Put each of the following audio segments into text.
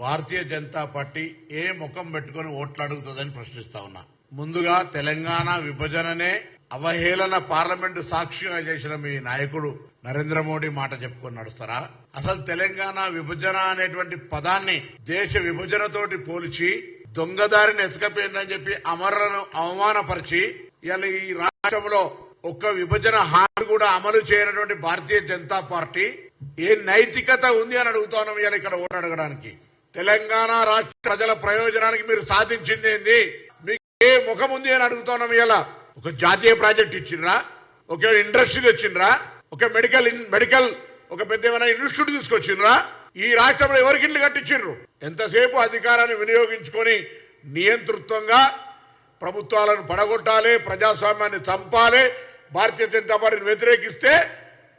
Bharatiya Janata party ఏ ముఖం పెట్టుకుని ఓట్లు అడుగుతుందని ప్రశ్నిస్తా ఉన్నా. ముందుగా తెలంగాణ విభజననే అవహేళన పార్లమెంటు సాక్షిగా చేసిన మీ నాయకుడు నరేంద్ర మోడీ మాట చెప్పుకొని నడుస్తారా? అసలు తెలంగాణ విభజన అనేటువంటి పదాన్ని దేశ విభజనతోటి పోల్చి దొంగదారిని ఎత్తుకపోయిందని చెప్పి అమరులను అవమానపరిచి ఇలా ఈ రాష్ట్రంలో ఒక్క విభజన హామీ కూడా అమలు చేయనటువంటి భారతీయ జనతా పార్టీ ఏ నైతికత ఉంది అని అడుగుతున్నాం ఇవాళ ఇక్కడ ఓటు అడగడానికి. తెలంగాణ రాష్ట్ర ప్రజల ప్రయోజనానికి మీరు సాధించింది ఏంది? మీకు ఏ ముఖం ఉంది అని అడుగుతున్నాం ఇలా ఒక జాతీయ ప్రాజెక్ట్ ఇచ్చిండ్రా ఒక ఇండస్ట్రీ తెచ్చిండ్రా ఒక మెడికల్ ఇన్- మెడికల్ ఒక పెద్ద ఏమైనా ఇన్స్టిట్యూట్ తీసుకొచ్చిండ్రా? ఈ రాష్ట్రంలో ఎవరికి ఇల్లు కట్టించిండ్రు? ఎంతసేపు అధికారాన్ని వినియోగించుకొని నియంతృత్వంగా ప్రభుత్వాలను పడగొట్టాలి ప్రజాస్వామ్యాన్ని చంపాలి భారతీయ జనతా పార్టీని వ్యతిరేకిస్తే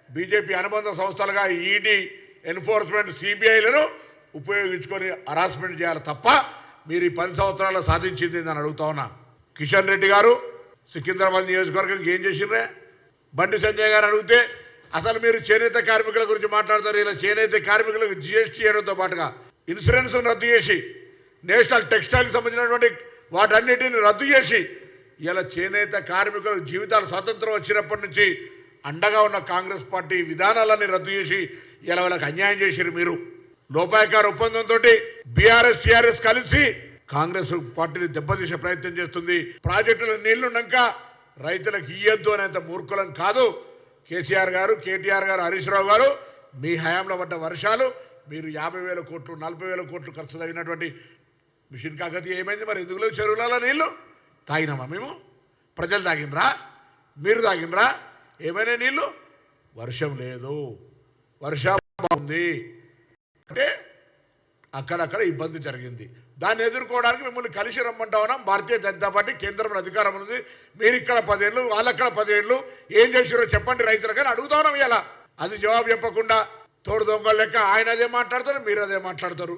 బీజేపీ అనుబంధ సంస్థలుగా ఈడీ ఎన్ఫోర్స్మెంట్ సిబిఐలను ఉపయోగించుకొని హరాస్మెంట్ చేయాలి తప్ప మీరు ఈ పది సంవత్సరాలు సాధించింది అని అడుగుతా ఉన్నా. కిషన్ రెడ్డి గారు సికింద్రాబాద్ నియోజకవర్గానికి ఏం చేసిండ్రే? బండి సంజయ్ గారు అడిగితే అసలు మీరు చేనేత కార్మికుల గురించి మాట్లాడతారు ఇలా చేనేత కార్మికులకు జిఎస్టీ చేయడంతో పాటుగా ఇన్సూరెన్స్ రద్దు చేసి నేషనల్ టెక్స్టైల్కి సంబంధించినటువంటి వాటన్నిటిని రద్దు చేసి ఇలా చేనేత కార్మికుల జీవితాలు స్వాతంత్రం వచ్చినప్పటి నుంచి అండగా ఉన్న కాంగ్రెస్ పార్టీ విధానాలన్నీ రద్దు చేసి ఇలా వాళ్ళకి అన్యాయం చేసిరు మీరు. లోపాయకార ఒప్పందంతో బీఆర్ఎస్ టీఆర్ఎస్ కలిసి కాంగ్రెస్ పార్టీని దెబ్బతీసే ప్రయత్నం చేస్తుంది. ప్రాజెక్టుల నీళ్ళున్నాక రైతులకు ఇయ్యద్దు అనేంత మూర్ఖులం కాదు. కేసీఆర్ గారు కేటీఆర్ గారు హరీష్ రావు గారు మీ హయాంలో పడ్డ వర్షాలు మీరు యాభై వేల కోట్లు నలభై వేల కోట్లు ఖర్చు తగినటువంటి మిషన్ కాకతీ ఏమైంది మరి? ఎందుకు చెరువులలో నీళ్ళు? తాగినామా మేము? ప్రజలు తాగినరా మీరు తాగినరా ఏమైనా నీళ్ళు? వర్షం లేదు. వర్షం బాగుంది. అంటే అక్కడక్కడ ఇబ్బంది జరిగింది. దాన్ని ఎదుర్కోవడానికి మిమ్మల్ని కలిసి రమ్మంటా ఉన్నాం భారతీయ జనతా పార్టీ కేంద్రంలో అధికారం ఉంది. మీరు ఇక్కడ పదేళ్ళు వాళ్ళక్కడ పదేళ్ళు ఏం చేసారో చెప్పండి రైతులకు అని అడుగుతా ఉన్నాం ఇలా అది జవాబు చెప్పకుండా తోడు దొంగ లెక్క ఆయన అదే మాట్లాడతారు మీరు అదే మాట్లాడతారు.